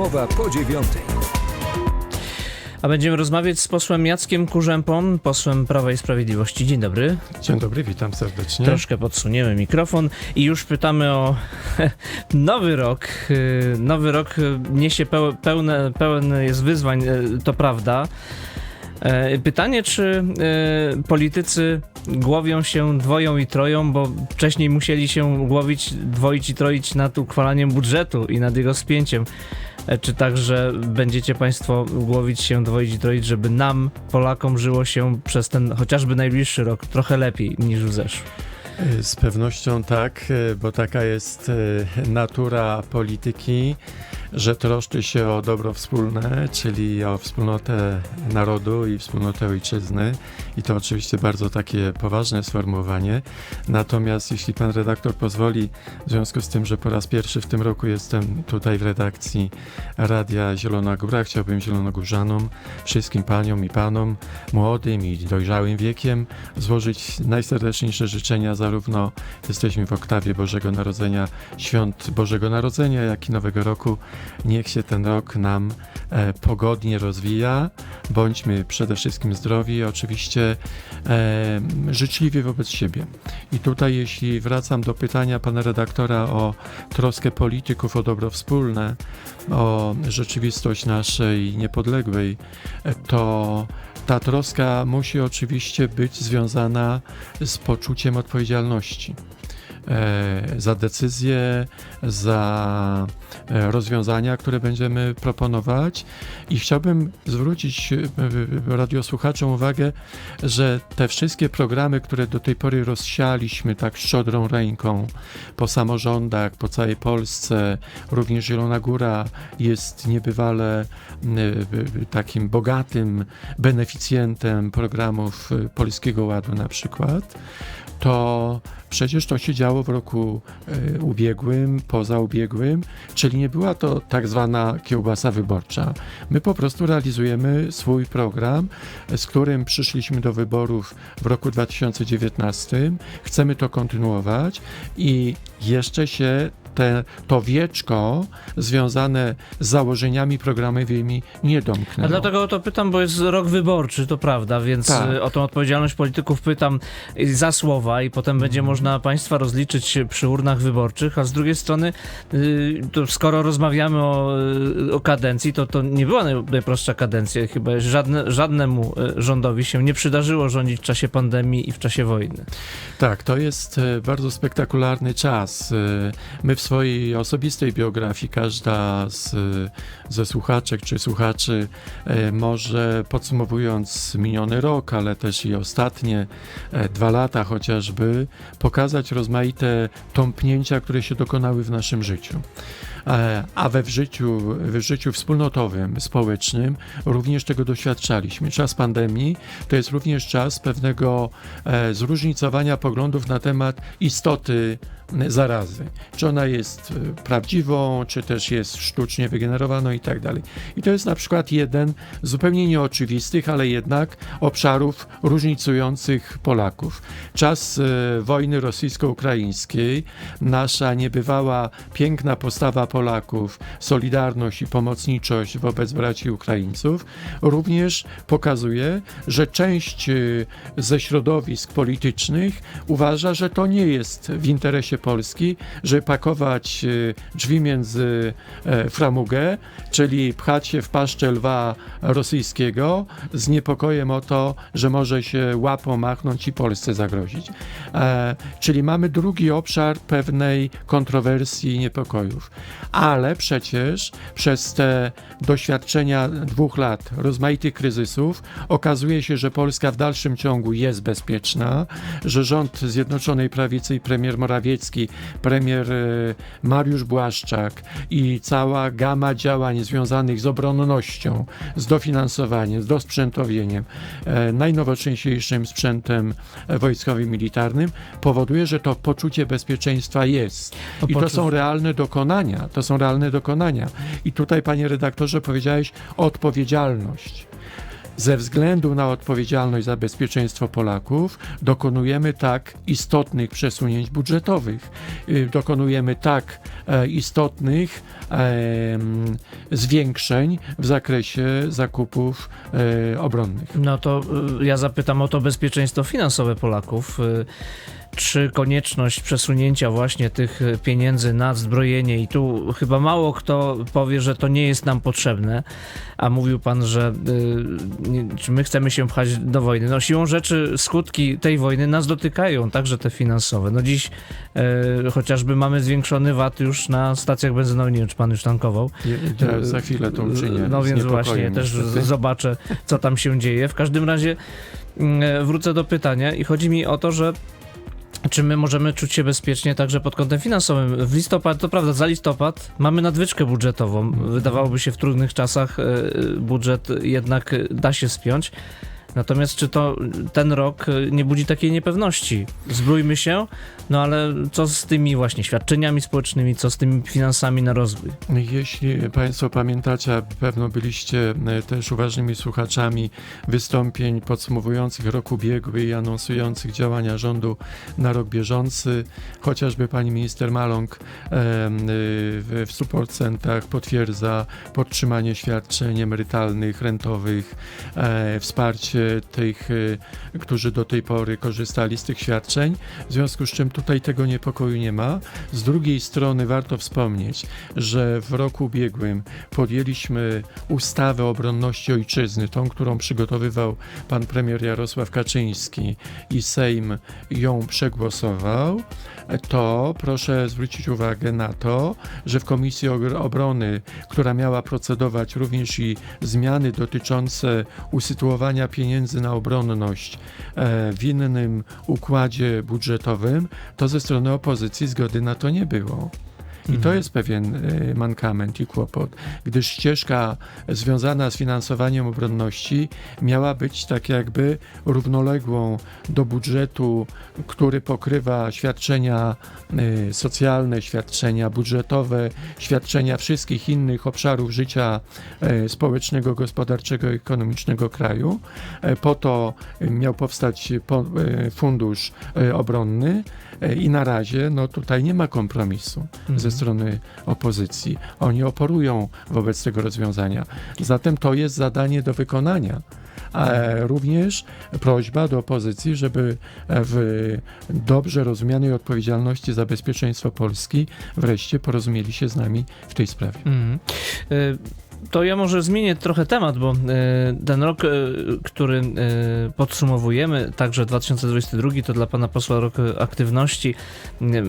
Mowa po dziewiątej. A będziemy rozmawiać z posłem Jackiem Kurzępą, posłem Prawa i Sprawiedliwości. Dzień dobry. Dzień dobry, witam serdecznie. Troszkę podsuniemy mikrofon i już pytamy o nowy rok. Nowy rok niesie peł- pełne, pełen jest wyzwań, yy, to prawda. E, Pytanie, czy e, politycy głowią się dwoją i troją, bo wcześniej musieli się głowić, dwoić i troić nad uchwalaniem budżetu i nad jego spięciem. E, Czy także będziecie Państwo głowić się, dwoić i troić, żeby nam, Polakom, żyło się przez ten chociażby najbliższy rok trochę lepiej niż w zeszłym? Z pewnością tak, bo taka jest natura polityki, że troszczy się o dobro wspólne, czyli o wspólnotę narodu i wspólnotę ojczyzny. I to oczywiście bardzo takie poważne sformułowanie. Natomiast jeśli pan redaktor pozwoli, w związku z tym, że po raz pierwszy w tym roku jestem tutaj w redakcji Radia Zielona Góra, chciałbym zielonogórzanom, wszystkim paniom i panom, młodym i dojrzałym wiekiem, złożyć najserdeczniejsze życzenia, zarówno jesteśmy w oktawie Bożego Narodzenia, świąt Bożego Narodzenia, jak i Nowego Roku. Niech się ten rok nam e, pogodnie rozwija. Bądźmy przede wszystkim zdrowi, oczywiście e, życzliwi wobec siebie. I tutaj, jeśli wracam do pytania pana redaktora o troskę polityków o dobro wspólne, o rzeczywistość naszej niepodległej, e, to ta troska musi oczywiście być związana z poczuciem odpowiedzialności za decyzje, za e, rozwiązania, które będziemy proponować. I chciałbym zwrócić e, e, radiosłuchaczom uwagę, że te wszystkie programy, które do tej pory rozsialiśmy tak szczodrą ręką po samorządach, po całej Polsce, również Zielona Góra jest niebywale e, e, takim bogatym beneficjentem programów e, Polskiego Ładu na przykład, to przecież to się działo w roku e, ubiegłym, poza ubiegłym, czyli nie była to tak zwana kiełbasa wyborcza. My po prostu realizujemy swój program, z którym przyszliśmy do wyborów w roku 2019. Chcemy to kontynuować i jeszcze się te, to wieczko związane z założeniami programowymi nie domknęło. A dlatego o to pytam, bo jest rok wyborczy, to prawda, więc Tak. y, o tą odpowiedzialność polityków pytam y, za słowa i potem będzie Mhm. można państwa rozliczyć przy urnach wyborczych, a z drugiej strony, to skoro rozmawiamy o, o kadencji, to to nie była naj- najprostsza kadencja, chyba żadne, żadnemu rządowi się nie przydarzyło rządzić w czasie pandemii i w czasie wojny. Tak, to jest e, bardzo spektakularny czas. E, My w swojej osobistej biografii, każda z, ze słuchaczek czy słuchaczy, e, może podsumowując miniony rok, ale też i ostatnie e, dwa lata chociażby, pokazać rozmaite tąpnięcia, które się dokonały w naszym życiu. E, A we w życiu, w życiu wspólnotowym, społecznym również tego doświadczaliśmy. Czas pandemii to jest również czas pewnego e, zróżnicowania poglądów na temat istoty zarazy. Czy ona jest e, prawdziwą, czy też jest sztucznie wygenerowaną i tak dalej. I to jest na przykład jeden z zupełnie nieoczywistych, ale jednak obszarów różnicujących Polaków. Czas wojny rosyjsko-ukraińskiej, nasza niebywała, piękna postawa Polaków, solidarność i pomocniczość wobec braci Ukraińców, również pokazuje, że część e, ze środowisk politycznych uważa, że to nie jest w interesie Polski, żeby pakować e, drzwi między e, framugę, czyli pchać się w paszczę lwa rosyjskiego z niepokojem o to, że może się łapą machnąć i Polsce zagrozić. E, Czyli mamy drugi obszar pewnej kontrowersji i niepokojów. Ale przecież przez te doświadczenia dwóch lat rozmaitych kryzysów okazuje się, że Polska w dalszym ciągu jest bezpieczna, że rząd Zjednoczonej Prawicy i premier Morawiecki, premier e, Mariusz Błaszczak i cała gama działań związanych z obronnością, z dofinansowaniem, z dosprzętowieniem, e, najnowocześniejszym sprzętem e, wojskowym, militarnym, powoduje, że to poczucie bezpieczeństwa jest. I to są realne dokonania, to są realne dokonania. I tutaj, panie redaktorze, powiedziałeś odpowiedzialność. ze względu na odpowiedzialność za bezpieczeństwo Polaków dokonujemy tak istotnych przesunięć budżetowych. Y, Dokonujemy tak e, istotnych zwiększeń w zakresie zakupów e, obronnych. No to y, ja zapytam o to bezpieczeństwo finansowe Polaków. Y, Czy konieczność przesunięcia właśnie tych y, pieniędzy na zbrojenie i tu chyba mało kto powie, że to nie jest nam potrzebne, a mówił pan, że y, czy my chcemy się pchać do wojny. No siłą rzeczy skutki tej wojny nas dotykają, także te finansowe. No dziś y, chociażby mamy zwiększony VAT już na stacjach benzynowych, nie wiem czy pan już tankował. Ja, ja za chwilę to uczynię. No z więc właśnie, też niestety. zobaczę, co tam się dzieje. W każdym razie mm, wrócę do pytania i chodzi mi o to, że czy my możemy czuć się bezpiecznie także pod kątem finansowym? W listopad, to prawda, za listopad mamy nadwyżkę budżetową. Wydawałoby się w trudnych czasach e, budżet jednak da się spiąć. Natomiast czy to ten rok e, nie budzi takiej niepewności? Zbrójmy się, no ale co z tymi właśnie świadczeniami społecznymi, co z tymi finansami na rozwój? Jeśli Państwo pamiętacie, pewno byliście e, też uważnymi słuchaczami wystąpień podsumowujących rok ubiegły i anonsujących działania rządu na rok bieżący, chociażby pani minister Maląg em, y, w, w supportcentach potwierdza podtrzymanie świadczeń emerytalnych, rentowych, e, wsparcie tych, e, którzy do tej pory korzystali z tych świadczeń, w związku z czym tutaj tego niepokoju nie ma. Z drugiej strony warto wspomnieć, że w roku ubiegłym podjęliśmy ustawę o obronności ojczyzny, tą, którą przygotowywał pan premier Jarosław Kaczyński i Sejm ją przegłosował, to proszę zwrócić uwagę na to, że w Komisji Obrony, która miała procedować również i zmiany dotyczące usytuowania pieniędzy na obronność e, w innym układzie budżetowym, to ze strony opozycji zgody na to nie było. I to jest pewien y, mankament i kłopot, gdyż ścieżka związana z finansowaniem obronności miała być tak jakby równoległą do budżetu, który pokrywa świadczenia y, socjalne, świadczenia budżetowe, świadczenia wszystkich innych obszarów życia y, społecznego, gospodarczego ekonomicznego kraju. E, Po to miał powstać po, fundusz obronny i na razie no tutaj nie ma kompromisu Mhm. ze strony opozycji. Oni oporują wobec tego rozwiązania. Zatem to jest zadanie do wykonania. Również prośba do opozycji, żeby w dobrze rozumianej odpowiedzialności za bezpieczeństwo Polski wreszcie porozumieli się z nami w tej sprawie. Mhm. Y, To ja może zmienię trochę temat, bo y, ten rok, y, który y, podsumowujemy, także 2022, to dla pana posła rok aktywności.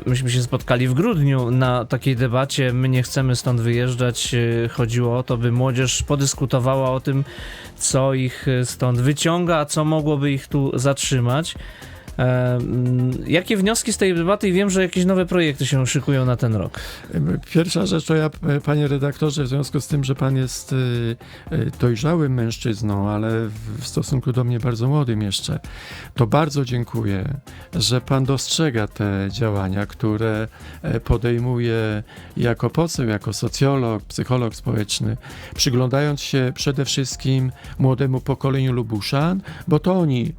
Myśmy się spotkali w grudniu na takiej debacie. My nie chcemy stąd wyjeżdżać. Chodziło o to, by młodzież podyskutowała o tym, co ich stąd wyciąga, a co mogłoby ich tu zatrzymać. E, mm, Jakie wnioski z tej debaty? I wiem, że jakieś nowe projekty się szykują na ten rok. Pierwsza rzecz to ja, e, panie redaktorze, w związku z tym, że pan jest y, dojrzałym mężczyzną, ale w stosunku do mnie bardzo młodym jeszcze, to bardzo dziękuję, że pan dostrzega te działania, które e, podejmuje jako poseł, jako socjolog, psycholog społeczny, przyglądając się przede wszystkim młodemu pokoleniu Lubuszan, bo to oni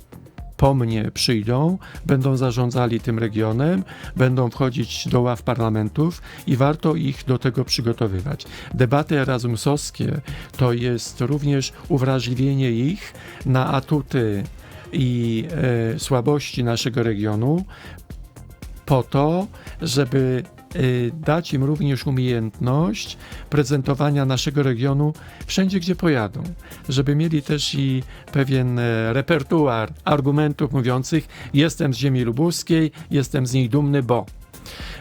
po mnie przyjdą, będą zarządzali tym regionem, będą wchodzić do ław parlamentów i warto ich do tego przygotowywać. Debaty erasmusowskie to jest również uwrażliwienie ich na atuty i e, słabości naszego regionu, po to, żeby dać im również umiejętność prezentowania naszego regionu wszędzie, gdzie pojadą, żeby mieli też i pewien e, repertuar argumentów mówiących: Jestem z ziemi lubuskiej, jestem z niej dumny, bo.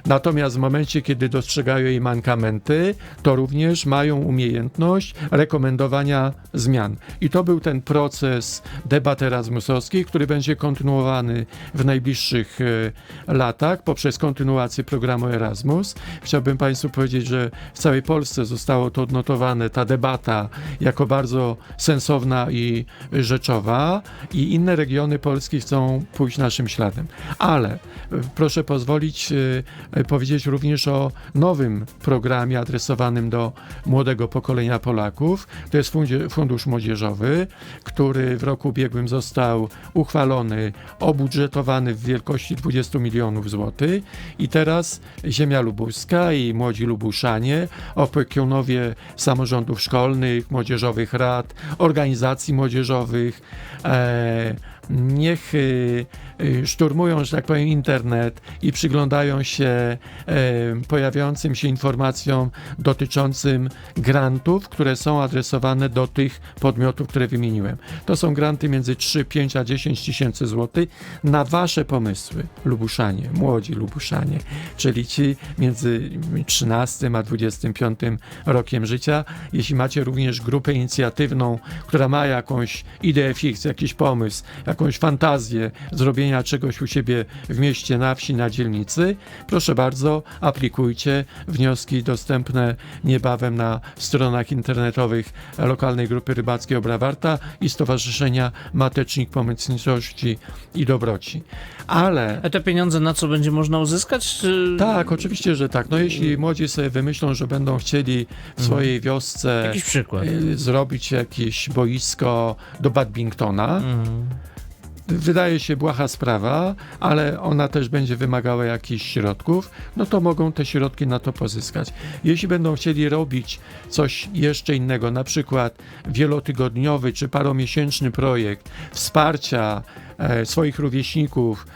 Natomiast w momencie, kiedy dostrzegają jej mankamenty, to również mają umiejętność rekomendowania zmian. I to był ten proces debat erasmusowskich, który będzie kontynuowany w najbliższych e, latach poprzez kontynuację programu Erasmus. Chciałbym Państwu powiedzieć, że w całej Polsce zostało to odnotowane, ta debata, jako bardzo sensowna i rzeczowa i inne regiony Polski chcą pójść naszym śladem. Ale e, proszę pozwolić, e, powiedzieć również o nowym programie adresowanym do młodego pokolenia Polaków. To jest Fundusz Młodzieżowy, który w roku ubiegłym został uchwalony, obudżetowany w wielkości 20 milionów złotych i teraz Ziemia Lubuska i młodzi Lubuszanie, opiekunowie samorządów szkolnych, młodzieżowych rad, organizacji młodzieżowych, e, niech y, y, szturmują, że tak powiem, internet i przyglądają się e, pojawiającym się informacjom dotyczącym grantów, które są adresowane do tych podmiotów, które wymieniłem. To są granty między 3, 5 a 10 tysięcy złotych na wasze pomysły, Lubuszanie, młodzi Lubuszanie, czyli ci między 13 a 25 rokiem życia. Jeśli macie również grupę inicjatywną, która ma jakąś ideę fix, jakiś pomysł, jakąś fantazję zrobienia czegoś u siebie w mieście, na wsi, na dzielnicy, proszę bardzo, aplikujcie. Wnioski dostępne niebawem na stronach internetowych lokalnej grupy rybackiej Obrawarta i Stowarzyszenia Matecznik Pomocniczości i Dobroci. Ale A te pieniądze na co będzie można uzyskać? Czy... tak, oczywiście, że tak. No jeśli młodzi sobie wymyślą, że będą chcieli w swojej wiosce Jakiś y, zrobić jakieś boisko do badmintona, Mhm. Wydaje się błaha sprawa, ale ona też będzie wymagała jakichś środków, no to mogą te środki na to pozyskać. Jeśli będą chcieli robić coś jeszcze innego, na przykład wielotygodniowy czy paromiesięczny projekt wsparcia swoich rówieśników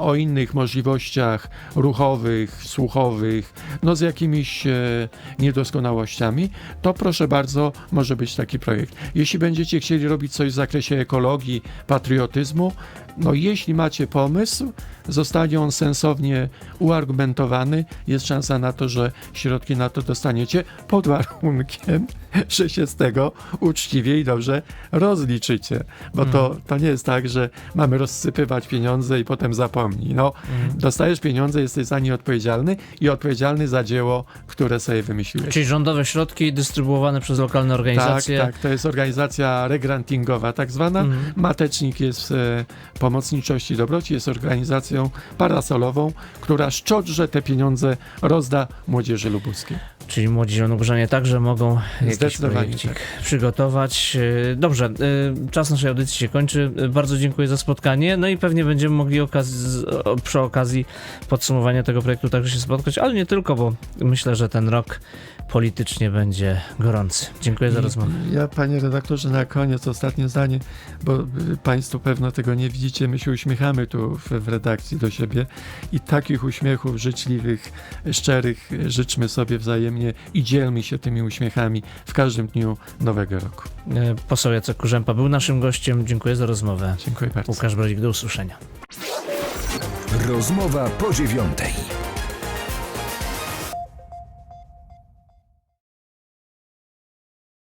o innych możliwościach ruchowych, słuchowych, no z jakimiś e, niedoskonałościami, to proszę bardzo, może być taki projekt. Jeśli będziecie chcieli robić coś w zakresie ekologii, patriotyzmu, no jeśli macie pomysł, zostanie on sensownie uargumentowany, jest szansa na to, że środki na to dostaniecie pod warunkiem, że się z tego uczciwie i dobrze rozliczycie. Bo to, to nie jest tak, że mamy rozsypywać pieniądze i potem zapomnij. No, Mhm. dostajesz pieniądze, jesteś za nie odpowiedzialny i odpowiedzialny za dzieło, które sobie wymyśliłeś. Czyli rządowe środki dystrybuowane przez lokalne Tak, organizacje. tak, to jest organizacja regrantingowa tak zwana. Mhm. Matecznik jest e, pomocniczości dobroci, jest organizacją parasolową, która szczodrze te pieniądze rozda młodzieży lubuskiej. Czyli młodzi zielonoburzanie także mogą jakiś Zdecydowanie projekcik tak. przygotować. Yy, Dobrze, yy, czas naszej audycji się kończy. Yy, Bardzo dziękuję za spotkanie. No i pewnie będziemy mogli okaz- przy okazji podsumowania tego projektu także się spotkać, ale nie tylko, bo myślę, że ten rok politycznie będzie gorący. Dziękuję za I rozmowę. Ja, panie redaktorze, na koniec ostatnie zdanie, bo y, państwo pewno tego nie widzicie. My się uśmiechamy tu w, w redakcji do siebie i takich uśmiechów życzliwych, szczerych życzmy sobie wzajemnie i dzielmy się tymi uśmiechami w każdym dniu nowego roku. Yy, Poseł Jacek Kurzępa był naszym gościem. Dziękuję za rozmowę. Dziękuję bardzo. Łukasz Brodzik, do usłyszenia. Rozmowa po dziewiątej.